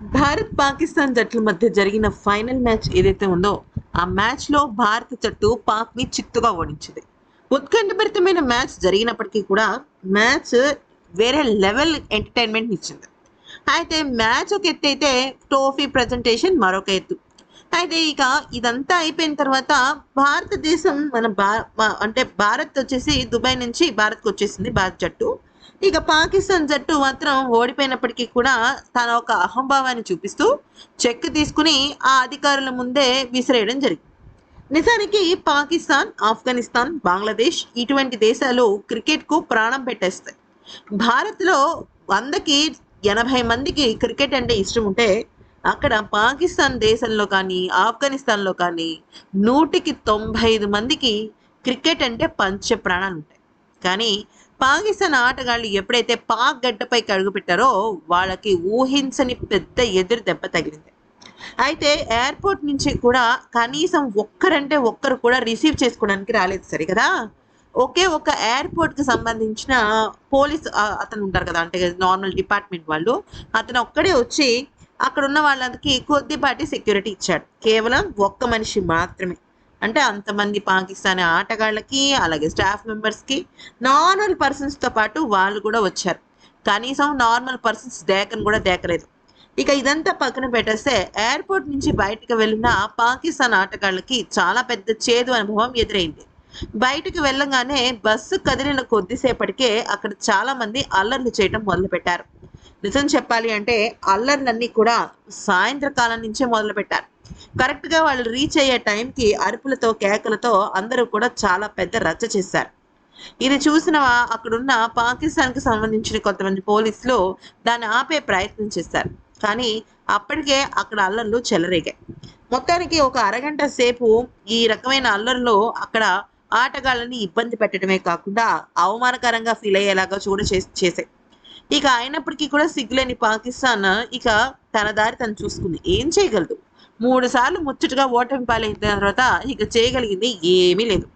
భారత్ పాకిస్తాన్ జట్ల మధ్య జరిగిన ఫైనల్ మ్యాచ్ ఏదైతే ఉందో ఆ మ్యాచ్లో భారత జట్టు పాక్ని చిత్తుగా ఓడించింది. ఉత్కంఠభరితమైన మ్యాచ్ జరిగినప్పటికీ కూడా మ్యాచ్ వేరే లెవెల్ ఎంటర్టైన్మెంట్ ఇచ్చింది. అయితే మ్యాచ్ ఒక ఎత్తు అయితే ట్రోఫీ ప్రజెంటేషన్ మరొక ఎత్తు. అయితే ఇక ఇదంతా అయిపోయిన తర్వాత భారతదేశం మన భా అంటే భారత్ వచ్చేసి దుబాయ్ నుంచి భారత్కి వచ్చేసింది భారత్ జట్టు. ఇక పాకిస్తాన్ జట్టు మాత్రం ఓడిపోయినప్పటికీ కూడా తన ఒక అహంభావాన్ని చూపిస్తూ చెక్ తీసుకుని ఆ అధికారుల ముందే విసిరేయడం జరిగింది. నిజానికి పాకిస్తాన్ ఆఫ్ఘనిస్తాన్ బంగ్లాదేశ్ ఇటువంటి దేశాలు క్రికెట్కు ప్రాణం పెట్టేస్తాయి. భారత్లో వందకి ఎనభై మందికి క్రికెట్ అంటే ఇష్టం ఉంటే అక్కడ పాకిస్తాన్ దేశంలో కానీ ఆఫ్ఘనిస్తాన్లో కానీ నూటికి తొంభై ఐదు మందికి క్రికెట్ అంటే పంచ ప్రాణాలు ఉంటాయి. కానీ పాకిస్తాన్ ఆటగాళ్ళు ఎప్పుడైతే పాక్ గడ్డపై కడుగు పెట్టారో వాళ్ళకి ఊహించని పెద్ద ఎదురు దెబ్బ తగిలింది. అయితే ఎయిర్పోర్ట్ నుంచి కూడా కనీసం ఒక్కరంటే ఒక్కరు కూడా రిసీవ్ చేసుకోవడానికి రాలేదు సరే కదా ఒకే ఒక ఎయిర్పోర్ట్కి సంబంధించిన పోలీస్ అతను ఉంటారు కదా అంటే నార్మల్ డిపార్ట్మెంట్ వాళ్ళు అతను ఒక్కడే వచ్చి అక్కడ ఉన్న వాళ్ళకి కొద్దిపాటి సెక్యూరిటీ ఇచ్చాడు. కేవలం ఒక్క మనిషి మాత్రమే. అంటే అంతమంది పాకిస్తానీ ఆటగాళ్ళకి అలాగే స్టాఫ్ మెంబర్స్కి నార్మల్ పర్సన్స్తో పాటు వాళ్ళు కూడా వచ్చారు. కనీసం నార్మల్ పర్సన్స్ దేకని కూడా దేకలేదు. ఇక ఇదంతా పక్కన పెట్టేస్తే ఎయిర్పోర్ట్ నుంచి బయటకు వెళ్ళిన పాకిస్తాన్ ఆటగాళ్ళకి చాలా పెద్ద చేదు అనుభవం ఎదురైంది. బయటకు వెళ్ళగానే బస్సు కదిలిన కొద్దిసేపటికే అక్కడ చాలా మంది అల్లర్లు చేయటం మొదలుపెట్టారు. నిజం చెప్పాలి అంటే అల్లర్లన్నీ కూడా సాయంత్రకాలం నుంచే మొదలు కరెక్ట్గా కరెక్ట్గా వాళ్ళు రీచ్ అయ్యే టైంకి అరుపులతో కేకలతో అందరూ కూడా చాలా పెద్ద రచ్చ చేశారు. ఇది చూసిన అక్కడున్న పాకిస్తాన్కి సంబంధించిన కొంతమంది పోలీసులు దాన్ని ఆపే ప్రయత్నం చేశారు. కానీ అప్పటికే అక్కడ అల్లర్లు చెలరేగాయి. మొత్తానికి ఒక అరగంట సేపు ఈ రకమైన అల్లర్లు అక్కడ ఆటగాళ్ళని ఇబ్బంది పెట్టడమే కాకుండా అవమానకరంగా ఫీల్ అయ్యేలాగా చూడ చేసే చేశాయి. ఇక అయినప్పటికీ కూడా సిగ్గులేని పాకిస్తాన్ ఇక తన దారి తను చూసుకుంది. ఏం చేయగలదు? మూడు సార్లు ముచ్చటగా ఓటమి పాలైన తర్వాత ఇక చేయగలిగింది ఏమీ లేదు.